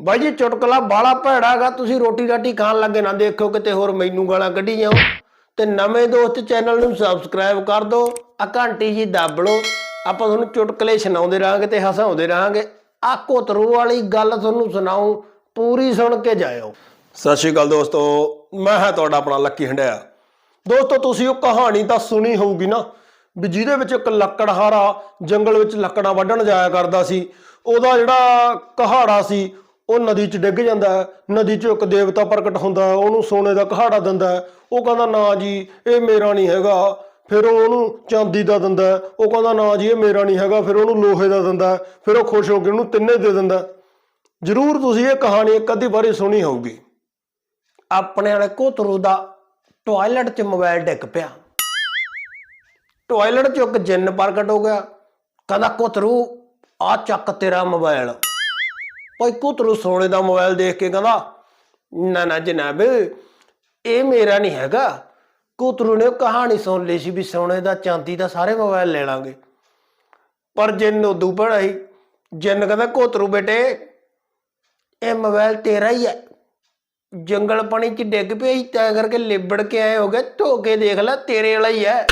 ਬਾਈ ਜੀ ਚੁਟਕਲਾ ਬਾਲਾ ਭੈੜਾਗਾ ਤੁਸੀਂ ਰੋਟੀ ਰਾਟੀ ਖਾਣ ਲੱਗੇ ਨਾ ਦੇਖੋ ਕਿਤੇ ਹੋਰ ਮੈਨੂੰ ਗਾਲਾਂ ਕੱਢੀ ਜਾਓ। ਤੇ ਨਵੇਂ ਦੋਸਤ ਚੈਨਲ ਨੂੰ ਸਬਸਕ੍ਰਾਈਬ ਕਰ ਦਿਓ ਆ ਘੰਟੀ ਜੀ ਦੱਬ ਲਓ। ਆਪਾਂ ਤੁਹਾਨੂੰ ਚੁਟਕਲੇ ਸੁਣਾਉਂਦੇ ਰਹਾਂਗੇ ਤੇ ਹਸਾਉਂਦੇ ਰਹਾਂਗੇ। ਆ ਕੋਤਰੂ ਵਾਲੀ ਗੱਲ ਤੁਹਾਨੂੰ ਸੁਣਾਉ, ਪੂਰੀ ਸੁਣ ਕੇ ਜਾਇਓ। ਸਤਿ ਸ਼੍ਰੀ ਅਕਾਲ ਦੋਸਤੋ, ਮੈਂ ਹਾਂ ਤੁਹਾਡਾ ਆਪਣਾ ਲੱਕੀ ਹੰਡਿਆ। ਦੋਸਤੋ, ਤੁਸੀਂ ਉਹ ਕਹਾਣੀ ਤਾਂ ਸੁਣੀ ਹੋਊਗੀ ਨਾ, ਵੀ ਜਿਹਦੇ ਵਿੱਚ ਇੱਕ ਲੱਕੜਹਾਰਾ ਜੰਗਲ ਵਿੱਚ ਲੱਕੜਾਂ ਵੱਢਣ ਜਾਇਆ ਕਰਦਾ ਸੀ, ਉਹਦਾ ਜਿਹੜਾ ਕਹਾੜਾ ਸੀ ਉਹ ਨਦੀ 'ਚ ਡਿੱਗ ਜਾਂਦਾ ਨਦੀ 'ਚ ਇੱਕ ਦੇਵਤਾ ਪ੍ਰਗਟ ਹੁੰਦਾ ਉਹਨੂੰ ਸੋਨੇ ਦਾ ਕਹਾੜਾ ਦਿੰਦਾ ਉਹ ਕਹਿੰਦਾ, ਨਾ ਜੀ, ਇਹ ਮੇਰਾ ਨਹੀਂ ਹੈਗਾ। ਫਿਰ ਉਹ ਉਹਨੂੰ ਚਾਂਦੀ ਦਾ ਦਿੰਦਾ ਉਹ ਕਹਿੰਦਾ, ਨਾ ਜੀ, ਇਹ ਮੇਰਾ ਨਹੀਂ ਹੈਗਾ। ਫਿਰ ਉਹਨੂੰ ਲੋਹੇ ਦਾ ਦਿੰਦਾ ਫਿਰ ਉਹ ਖੁਸ਼ ਹੋ ਕੇ ਉਹਨੂੰ ਤਿੰਨੇ ਦੇ ਦਿੰਦਾ ਜ਼ਰੂਰ ਤੁਸੀਂ ਇਹ ਕਹਾਣੀ ਇੱਕ ਅੱਧੀ ਵਾਰੀ ਸੁਣੀ ਹੋਊਗੀ। ਆਪਣੇ ਵਾਲੇ ਕੋਤਰੂ ਦਾ ਟਾਇਲਟ 'ਚ ਮੋਬਾਈਲ ਡਿੱਗ ਪਿਆ। ਟਾਇਲਟ 'ਚ ਇੱਕ ਜਿੰਨ ਪ੍ਰਗਟ ਹੋ ਗਿਆ। ਕਹਿੰਦਾ, ਕੋਤਰੂ ਆ ਚੱਕ ਤੇਰਾ ਮੋਬਾਈਲ। ਭਾਈ ਕੋਤਰੂ ਸੋਨੇ ਦਾ ਮੋਬਾਈਲ ਦੇਖ ਕੇ ਕਹਿੰਦਾ, ਨਾ ਨਾ ਜਨਾਬ, ਇਹ ਮੇਰਾ ਨਹੀਂ ਹੈਗਾ। ਕੋਤਰੂ ਨੇ ਕਹਾਣੀ ਸੁਣ ਲਈ ਸੀ ਵੀ ਸੋਨੇ ਦਾ, ਚਾਂਦੀ ਦਾ ਸਾਰੇ ਮੋਬਾਈਲ ਲੈ ਲਾਂਗੇ। ਪਰ ਜਿੰਨ ਉਦੋਂ ਬੜਾ ਹੀ ਜਿੰਨ ਕਹਿੰਦਾ ਕੋਤਰੂ ਬੇਟੇ, ਇਹ ਮੋਬਾਈਲ ਤੇਰਾ ਹੀ ਹੈ। ਜੰਗਲ ਪਾਣੀ ਚ ਡਿੱਗ ਪਿਆ ਸੀ ਤਾਂ ਕਰਕੇ ਲਿਬੜ ਕੇ ਆਏ ਹੋ ਗਏ ਧੋ ਕੇ ਦੇਖ ਲੈ, ਤੇਰੇ ਵਾਲਾ ਹੀ ਹੈ।